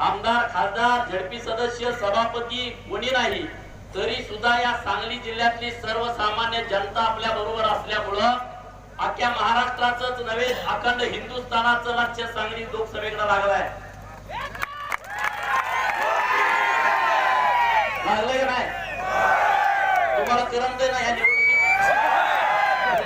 आमदार खासदार झडपी सदस्य सभापती कोणी नाही तरी सुद्धा या सांगली जिल्ह्यातली सर्वसामान्य जनता आपल्या बरोबर असल्यामुळं अख्ख्या महाराष्ट्राचंच नव्हे अखंड हिंदुस्थानाचं लक्ष सांगली लोकसभेकडे लागलाय. लागलंय नाही? तुम्हाला करमतंय ना या निवडणुकीत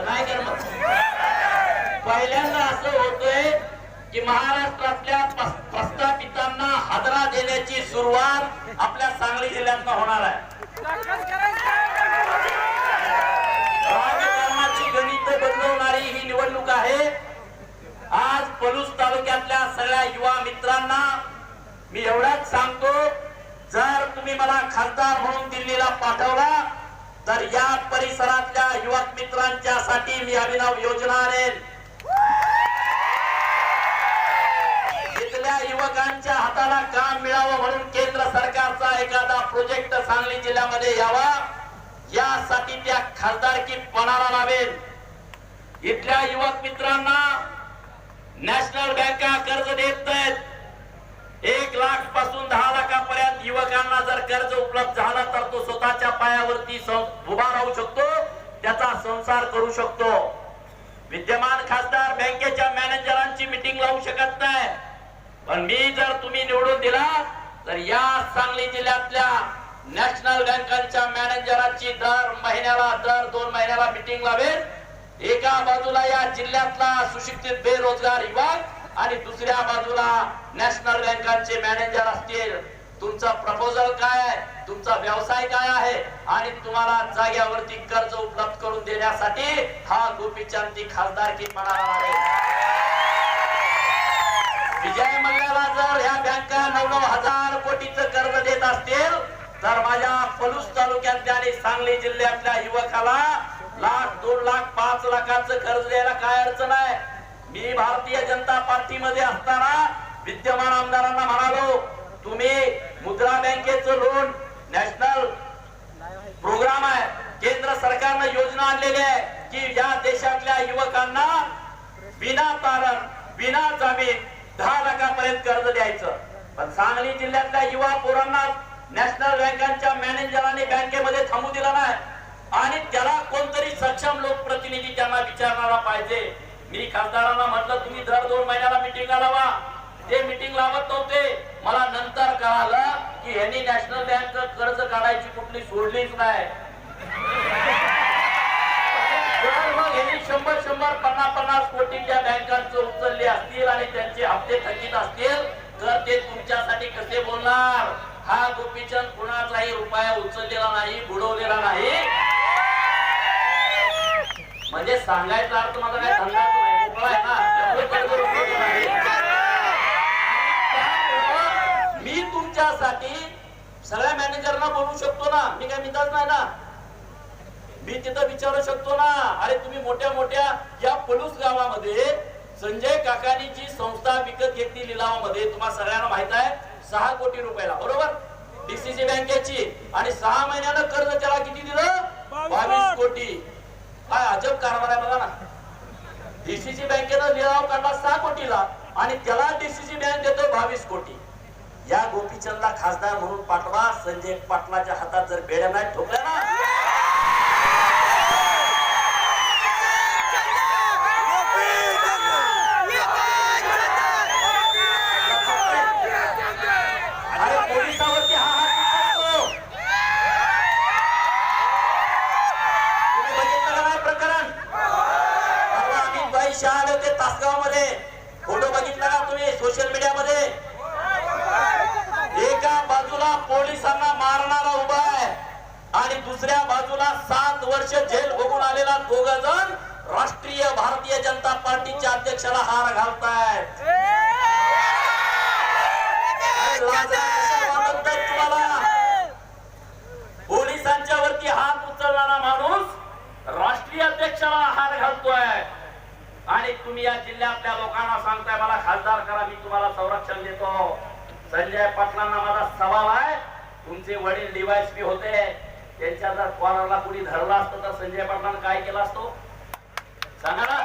नाही करमत पहिल्यांदा असं होतंय की महाराष्ट्रातल्या प्रस्ताव हादरा सुरुवात आपल्या सांगली जिल्ह्यातनं होणार आहे. राजकारणाची गणित बदलवणारी ही निवडणूक आहे. आज पलूस तालुक्यातल्या सगळ्या युवा मित्रांना मी एवढाच सांगतो जर तुम्ही मला खासदार म्हणून दिल्लीला पाठवला तर या परिसरातल्या युवक मित्रांच्या साठी मी अभिनव योजना आणेन. इथल्या युवकांच्या म्हणून केंद्र सरकारचा एखादा प्रोजेक्ट सांगली जिल्ह्यामध्ये यावा. यासाठी त्या खासदारकी पणाला लावेल. इथल्या युवक मित्रांना नॅशनल बँका कर्ज देत आहेत एक लाखपासून दहा लाखापर्यंत युवकांना जर कर्ज उपलब्ध झाला तर तो स्वतःच्या पायावरती उभा राहू शकतो त्याचा संसार करू शकतो. विद्यमान खासदार बँकेच्या मॅनेजरांची मिटिंग लावू शकत नाही. पण मी जर तुम्ही निवडून दिला तर या सांगली जिल्ह्यातल्या नॅशनल बँकांच्या मॅनेजरांची दर महिन्याला दर दोन महिन्याला मिटिंग लावेल एका बाजूला या जिल्ह्यातला सुशिक्षित बेरोजगार युवक आणि दुसऱ्या बाजूला नॅशनल बँकांचे मॅनेजर असतील. तुमचा प्रपोजल काय आहे? तुमचा व्यवसाय काय आहे? आणि तुम्हाला जाग्यावरती कर्ज उपलब्ध करून देण्यासाठी हा गोपीचंद खासदारकी पणाला आहे विजय मल्ल्याला जर ह्या बँका नऊ नऊ हजार कोटीचं कर्ज देत असतील तर माझ्या पलूस तालुक्यातल्या आणि सांगली जिल्ह्यातल्या युवकाला लाख दोन लाख पाच लाखाचं कर्ज द्यायला काय अडचण आहे? मी भारतीय जनता पार्टी मध्ये असताना विद्यमान आमदारांना म्हणालो तुम्ही मुद्रा बँकेचं लोन नॅशनल प्रोग्राम आहे. केंद्र सरकारनं योजना आणलेली आहे की या देशातल्या युवकांना विना तारण विना जामीन दहा लाखापर्यंत कर्ज द्यायचं. पण सांगली जिल्ह्यातल्या युवा पोरांना नॅशनल बँकांच्या मॅनेजरांनी बँकेमध्ये थांबू दिला नाही. आणि त्याला कोणतरी सक्षम लोकप्रतिनिधी त्यांना विचारणारा पाहिजे. मी खासदारांना म्हटलं तुम्ही दर दोन महिन्याला मिटिंग लावा. ते मिटिंग लावत नव्हते. मला नंतर कळालं की यांनी नॅशनल बँक कर्ज काढायची कुठली सोडलीच नाही. शंभर शंभर पन्नास पन्नास कोटीच्या बँकांचं उचलले असतील आणि त्यांचे हप्ते थकीत असतील तर ते तुमच्यासाठी कसे बोलणार हा गोपीचंद कुणाचाही रुपया उचललेला नाही बुडवलेला नाही. म्हणजे सांगायचा अर्थ माझा काय? धंदा नाही मोकळा आहे ना. मी तुमच्यासाठी सगळ्या मॅनेजरना बोलू शकतो ना. मी काय मित्राच नाही ना. मी तिथं विचारू शकतो ना. अरे तुम्ही मोठ्या मोठ्या या पलूस गावामध्ये संजय काकानी जी संस्था विकत घेतली लिलावामध्ये. तुम्हाला सगळ्यांना माहीत आहे. सहा कोटी रुपयाला बरोबर? डीसीसी बँकेची आणि सहा महिन्यानं कर्ज त्याला किती दिलं? बावीस कोटी. काय अजब कारभार आहे बघा ना. डीसीसी बँकेनं लिलाव काढला सहा कोटीला. आणि त्याला डीसीसी बँक देतो बावीस कोटी. या गोपीचंदला खासदार म्हणून पाठवा. संजय पाटलाच्या हातात जर बेड्या नाही ठोकल्या ना अरे पोलिसावरती हा हात उचलतो. तुम्ही बघितलं का नाही प्रकरण परवा अमित भाई शहा आले होते तासगावमध्ये फोटो बघितला का तुम्ही सोशल मीडिया मध्ये एका बाजूला पोलिसांना मारणारा उभा आहे आणि दुसऱ्या बाजूला सात वर्ष जेल भोगून आलेला दोघ जण राष्ट्रीय भारतीय जनता पार्टीच्या अध्यक्षाला हार घालतायत अरे लाजा कशा वाटत नाहीत तुम्हाला पोलिसांच्या वरती हात उचलणारा माणूस राष्ट्रीय अध्यक्षाला हार घालतोय. आणि तुम्ही या जिल्ह्यातल्या लोकांना सांगताय मला खासदार करा मी तुम्हाला संरक्षण देतो. संजय पाटलांना माझा सवाल आहे. तुमचे वडील डीवायसपी होते. त्यांच्या जर कॉलरला कुणी धरला असतं तर संजय पाटलांना काय केला असतो? सांगा ना.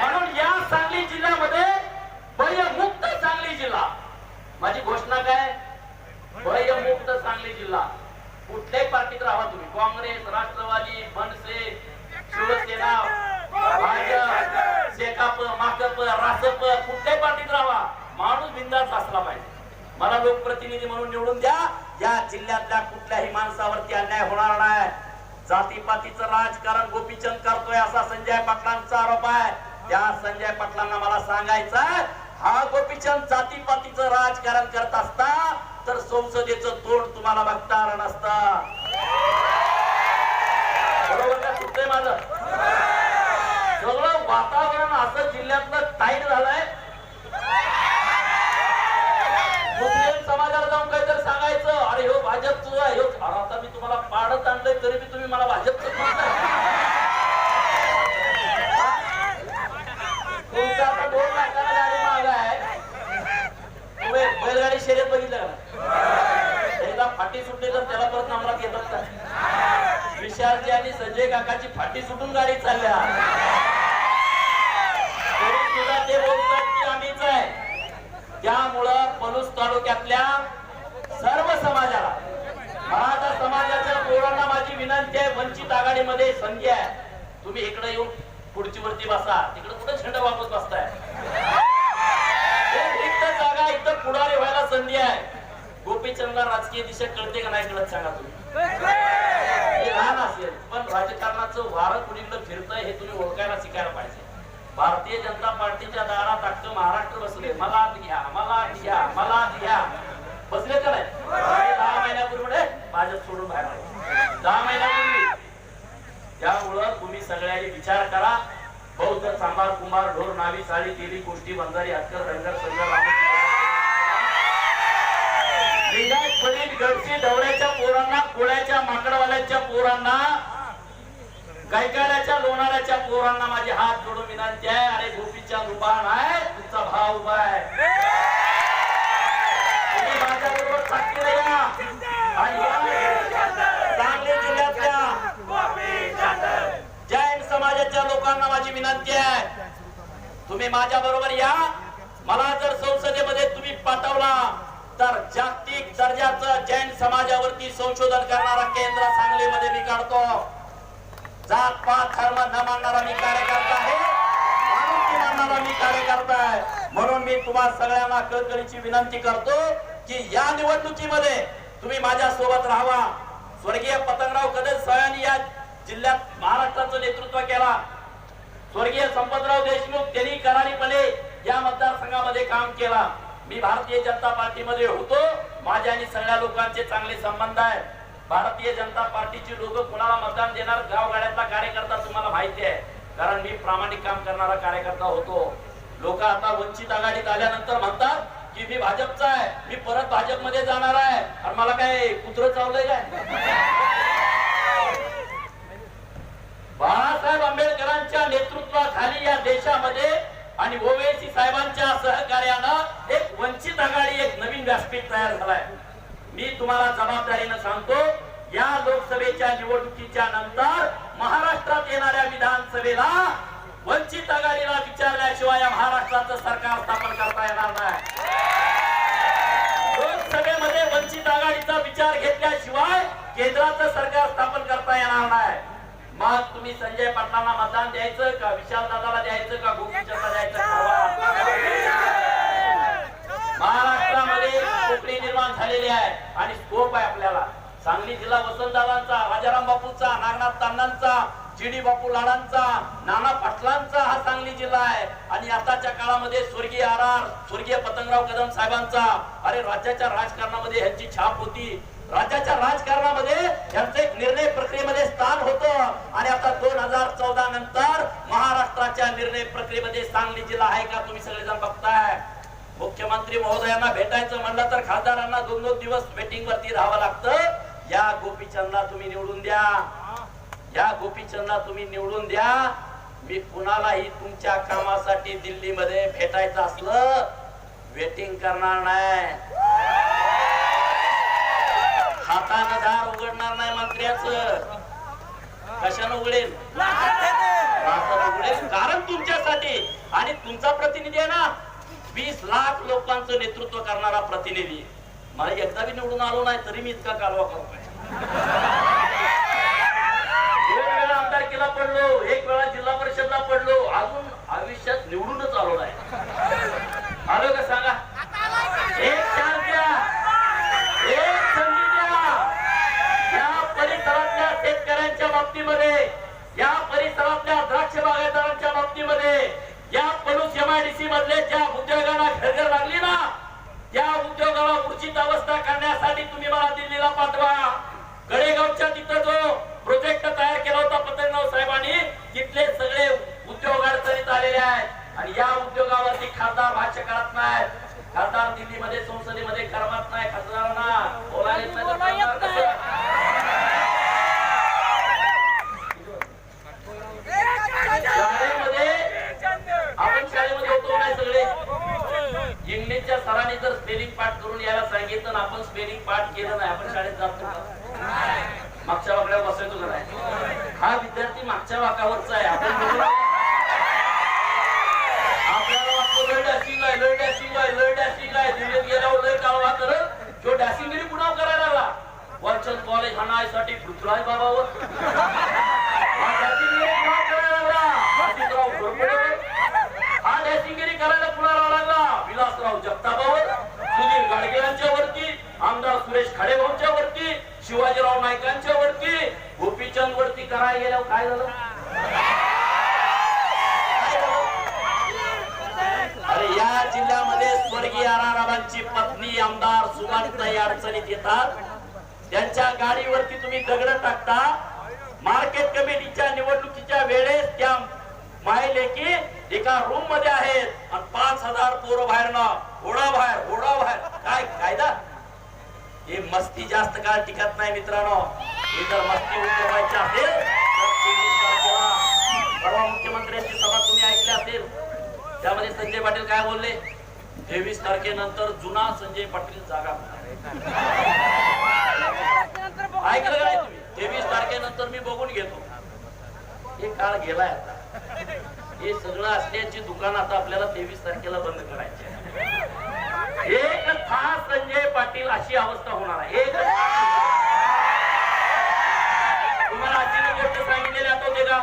म्हणून या सांगली जिल्ह्यामध्ये भयमुक्त सांगली जिल्हा माझी घोषणा काय भयमुक्त सांगली जिल्हा कुठल्याही पार्टीत राहा तुम्ही काँग्रेस राष्ट्रवादी मनसे शिवसेना भाजप शेकाप माकप रासप कुठल्याही पार्टीत राहा माणूस बिंदास असला पाहिजे मला लोकप्रतिनिधी म्हणून निवडून द्या. या जिल्ह्यातल्या कुठल्याही माणसावरती अन्याय होणार नाही. जातीपातीचं राजकारण गोपीचंद करतोय असा संजय पाटलांचा आरोप आहे. त्या संजय पाटलांना मला सांगायचं हा गोपीचंद जातीपातीचं राजकारण करत असता तर संसदेचं तोंड तुम्हाला बघता आलं नसतं. बरोबर का चुकतंय माझं? सगळं वातावरण असं जिल्ह्यातलं टाईट झालंय मुस्लिम समाजाला जाऊन काहीतरी सांगायचं अरे हो भाजपचं आहे, आता मी तुम्हाला पाडत आणलंय तरी बी तुम्ही मला भाजपचं म्हणताय तुमचा आता दोन लाखाला गाडी महाग आहे तुम्ही बैलगाडी शर्यत बघितलं का एकदा फाटी सुटली तर त्याला परत नंबरात घेतात का विशालजी आणि संजय काकाची फाटी सुटून गाडी चालल्या तरी सुद्धा ते बोलतात की आम्हीच आहे त्यामुळं पलूस तालुक्यातल्या सर्व समाजाला मराठा समाजाच्या पोरांना माझी विनंती आहे वंचित आघाडीमध्ये संधी आहे तुम्ही इकडे येऊन पुढची वरती बसा तिकडे कुठे झेंडा वापस बसताय एक रिक्त जागा इथं पुढारी व्हायला संधी आहे गोपीचंदला राजकीय दिशा कळते का नाही कळत सांगा तुम्ही. लहान असेल पण राजकारणाचं वारं कुणीकडे फिरतंय हे तुम्ही ओळखायला शिकायला पाहिजे. भारतीय जनता पार्टीच्या दारात अख्खं महाराष्ट्र बसले मला घ्या मला घ्या मला घ्या. बसले का नाही? आणि दहा महिन्यापूर्वी भाजप सोडून बाहेर. दहा महिन्यापूर्वी. त्यामुळं तुम्ही सगळ्यांनी विचार करा. बौद्ध सांबार कुंभार ढोर नावी साडी केली गोष्टी बंजारी हत्कर रंगर संघ लिंगायत परील गडची ढवळ्याच्या पोरांना कोळ्याच्या माकडवाल्याच्या पोरांना गायकाड्याच्या लोणाऱ्याच्या पोरांना माझी हात जोडून विनंती आहे. अरे गोपीच्या उभा आहे तुमचा भाव उभा आहे. तुम्ही माझ्याबरोबर साक्षीला या. आणि सांगली जिल्ह्यातल्या जैन समाजाच्या लोकांना माझी विनंती आहे. तुम्ही माझ्या बरोबर या. मला जर संसदेमध्ये तुम्ही पाठवला तर जागतिक दर्जाचं जैन समाजावरती संशोधन करणारा केंद्र सांगलीमध्ये मी काढतो. जात पात धर्म न मानणारा मी कार्यकर्ता आहे. मानणारा मी कार्यकर्ता आहे. म्हणून मी तुम्हा सगळ्यांना कळकळीची विनंती करतो की या निवडणुकीमध्ये तुम्ही माझ्या सोबत राहावा. स्वर्गीय पतंगराव कदम सहानी या जिल्ह्यात महाराष्ट्राचं नेतृत्व केला. स्वर्गीय संपतराव देशमुख त्यांनी करारीपणे या मतदारसंघामध्ये काम केला. मी भारतीय जनता पार्टीमध्ये होतो. माझ्या आणि सगळ्या लोकांचे चांगले संबंध आहेत. भारतीय जनता पार्टीची लोक कुणाला मतदान देणार गावगाड्यातला कार्यकर्ता तुम्हाला माहिती आहे. कारण मी प्रामाणिक काम करणारा कार्यकर्ता होतो. लोक आता वंचित आघाडीत आल्यानंतर म्हणतात की मी भाजपचा आहे. मी परत भाजपमध्ये जाणार आहे. आणि मला काय कुत्र चावलंय काय? बाळासाहेब आंबेडकरांच्या नेतृत्वाखाली या देशामध्ये आणि ओवेसी साहेबांच्या सहकार्यानं एक वंचित आघाडी एक नवीन व्यासपीठ तयार झालाय. मी तुम्हाला जबाबदारीनं सांगतो या लोकसभेच्या निवडणुकीच्या नंतर महाराष्ट्रात येणाऱ्या विधानसभेला वंचित आघाडीला विचारल्याशिवाय या महाराष्ट्राचं सरकार स्थापन करता येणार नाही. लोकसभेमध्ये वंचित आघाडीचा विचार घेतल्याशिवाय केंद्राचं सरकार स्थापन करता येणार नाही. मग तुम्ही संजय पाटलांना मतदान द्यायचं का विशाल दादाला द्यायचं का गोपीचंदला द्यायचं ठरवा. महाराष्ट्रामध्ये कोकणी निर्माण झालेली आहे आणि स्कोप आहे आपल्याला सांगली जिल्हा वसंतदादांचा राजाराम बापूचा नागनाथ तांडांचा जीडी बापू लाडांचा नाना पाटलांचा हा सांगली जिल्हा आहे. आणि आताच्या काळामध्ये स्वर्गीय आर आर स्वर्गीय पतंगराव कदम साहेबांचा अरे राज्याच्या राजकारणामध्ये ह्यांची छाप होती. राज्याच्या राजकारणामध्ये यांचं एक निर्णय प्रक्रियेमध्ये स्थान होतं. आणि आता दोन हजार चौदा नंतर महाराष्ट्राच्या निर्णय प्रक्रियेमध्ये सांगली जिल्हा आहे का तुम्ही सगळेजण बघताय? मुख्यमंत्री महोदयांना भेटायचं म्हणलं तर खासदारांना दोन दोन दिवस मीटिंग वरती राहावं लागतं. या गोपीचंदला तुम्ही निवडून द्या. या गोपीचंदला तुम्ही निवडून द्या. मी कुणालाही तुमच्या कामासाठी दिल्लीमध्ये भेटायचं असलं वेटिंग करणार नाही. हातानं दार उघडणार नाही मंत्र्याच. कशानं उघडेल? उघडेल. कारण तुमच्यासाठी आणि तुमचा प्रतिनिधी आहे ना वीस लाख लोकांचं नेतृत्व करणारा प्रतिनिधी. मला एकदा बी निवडून आलो नाही तरी मी इतका कालवा करतोय. दोन वेळा आमदारकीला पडलो एक वेळा जिल्हा परिषदला पडलो अजून आयुष्यात निवडूनच आलो नाही. आलो का सांगा. एक चार द्या. एक संधी द्या. या परिसरातल्या शेतकऱ्यांच्या बाबतीमध्ये या परिसरातल्या द्राक्ष बागायतदारांच्या बाबतीमध्ये या पलूस एमआयडीसी मधले ज्या उद्योगांना घरघर लागली ना त्या उद्योगाला उचित अवस्था करण्यासाठी तुम्ही मला दिल्लीला पाठवा. गडेगावच्या तिथं जो प्रोजेक्ट तयार केला होता पतंगराव साहेबांनी तिथले सगळे उद्योग अडचणीत आलेले आहेत. आणि या उद्योगावरती खासदार भाष्य करत नाहीत. खासदार दिल्लीमध्ये संसदेमध्ये करमत नाही खासदारांना आपण शाळेमध्ये होतो नाही सगळे. इंग्लिशच्या सरांनी जर स्पेलिंग पाठ करून यायला सांगितलं आपण स्पेलिंग पाठ केलं नाही आपण शाळेत जातो मागच्या वाकड्यावर बसायचो का नाही हा विद्यार्थी मागच्या वाकावरचा आहे. आपण म्हणतो, आपल्याला वाटतो लय डॅशिंग आहे लय डॅशिंग आहे लय डॅशिंग आहे. दिल्लीत गेल्यावर लय कालवा करत तो डॅशिंगगिरी पुन्हा करायला आला वर्चन कॉलेज हाणायसाठी पृथ्वीराज बाबावर हा डॅशिंगगिरी पुन्हा करायला लागला मासिकराव घोरपडेवर. हा डॅशिंगगिरी करायला पुन्हा लागला विलासराव जगतापावर सुधीर गाडगिळांच्या वरती आमदार सुरेश खाडेभाऊंच्या वरती शिवाजीराव नाईकांच्या वरती गोपीचंद वरती करायला गेल्यावर काय झालं? अरे या जिल्ह्यामध्ये स्वर्गीय आराराबांची पत्नी आमदार सुमानताई अडचणीत येतात. त्यांच्या गाडीवरती तुम्ही दगड टाकता. मार्केट कमिटीच्या निवडणुकीच्या वेळेस त्या मायलेकी एका रूममध्ये आहेत. आणि पाच हजार पोरं बाहेर ना ओढा बाहेर ओढा बाहेर. काय कायदा हे मस्ती जास्त काळ टिकत नाही मित्रांनो. हे जर मस्ती उठवायची असेल तर तेवीस तारखेला परवा मुख्यमंत्र्यांची सभा तुम्ही ऐकली असेल. त्यामध्ये संजय पाटील काय बोलले? तेवीस तारखेनंतर जुना संजय पाटील जागा ऐकलं काय तुम्ही? तेवीस तारखेनंतर मी बघून घेतो. हे काळ गेलाय आता. हे सगळं असल्याची दुकान आता आपल्याला तेवीस तारखेला बंद करायची आहे. एक था संजय पाटील अशी अवस्था होणार आहे. एक तुम्हाला आजची गोष्ट सांगितलेली आठवते का?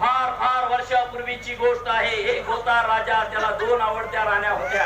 फार फार वर्षापूर्वीची गोष्ट आहे. एक होता राजा त्याला दोन आवडत्या राण्या होत्या.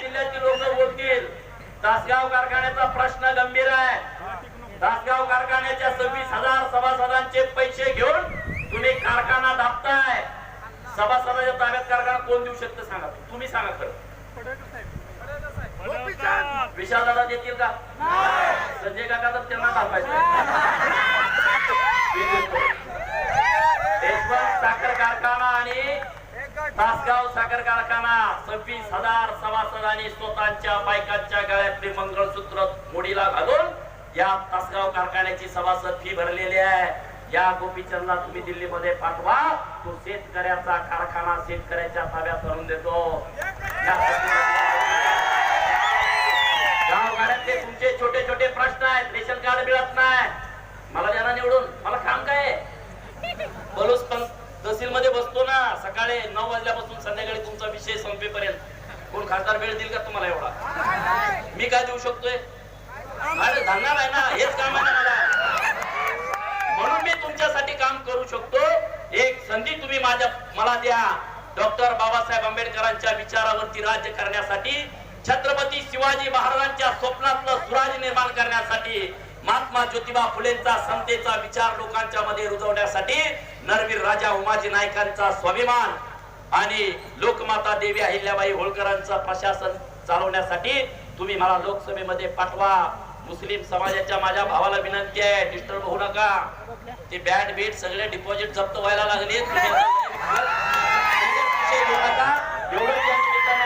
जिल्ह्याची लोक बोलतील. तासगाव कारखान्याचा प्रश्न गंभीर आहे. तासगाव कारखान्याच्या सव्वीस हजार सभासदांचे पैसे घेऊन तुम्ही कारखाना दाबताय. सभासदा ताब्यात कारखाना कोण देऊ शकतं सांगा. तुम्ही सांगा खरं. विशाल दादा देतील का? संजय काका तर त्यांना दाबायचं साखर कारखाना आणि तासगाव साखर कारखाना सव्वीस हजार सभासदांनी स्वतःच्या बायकांच्या गळ्यातले मंगळसूत्र मोडीला घालून या तासगाव कारखान्याची सभासद फी भरलेली आहे. या गोपीचंदला तुम्ही दिल्लीमध्ये पाठवा. तो शेतकऱ्याचा कारखाना शेतकऱ्याच्या ताब्यात करून देतो. गावगाड्यातले तुमचे छोटे छोटे प्रश्न आहेत. रेशन कार्ड मिळत नाही. मला द्या निवडून. मला काम काय आहे? पण तहसील मध्ये बसतो ना. सकाळी नऊ वाजल्यापासून संध्याकाळी तुमचा विषय संपेपर्यंत. कोण खासदार वेळ देईल का तुम्हाला एवढा? मी काय देऊ शकतोय? अरे धरणार आहे ना. हेच काम आहे ना मला. म्हणून मी तुमच्यासाठी काम करू शकतो. एक संधी तुम्ही माझ्या मला द्या. डॉक्टर बाबासाहेब आंबेडकरांच्या विचारावरती राज्य करण्यासाठी छत्रपती शिवाजी महाराजांच्या स्वप्नातलं सुराज निर्माण करण्यासाठी महात्मा ज्योतिबा फुलेंचा समतेचा विचार लोकांच्या मध्ये रुजवण्यासाठी नरवीर राजा उमाजी नायकांचा स्वाभिमान आणि लोकमाता देवी अहिल्याबाई होळकरांचं प्रशासन चालवण्यासाठी तुम्ही मला लोकसभेमध्ये पाठवा. मुस्लिम समाजाच्या माझ्या भावाला विनंती आहे डिस्टर्ब होऊ नका. ते बॅट बीट सगळे डिपॉझिट जप्त व्हायला लागले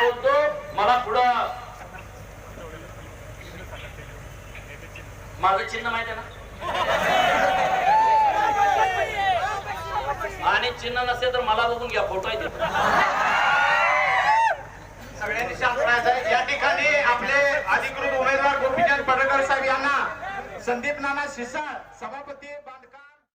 बोलतो मला पुढं. माझं चिन्ह माहिती आहे ना? आणि चिन्ह नसेल तर मला बघून घ्या फोटो आहे सगळ्यांनी शांत आहे. या ठिकाणी आपले अधिकृत उमेदवार गोपीचंद पडकर साहेब यांना संदीप नाना शिसाळ सभापती बांधकाम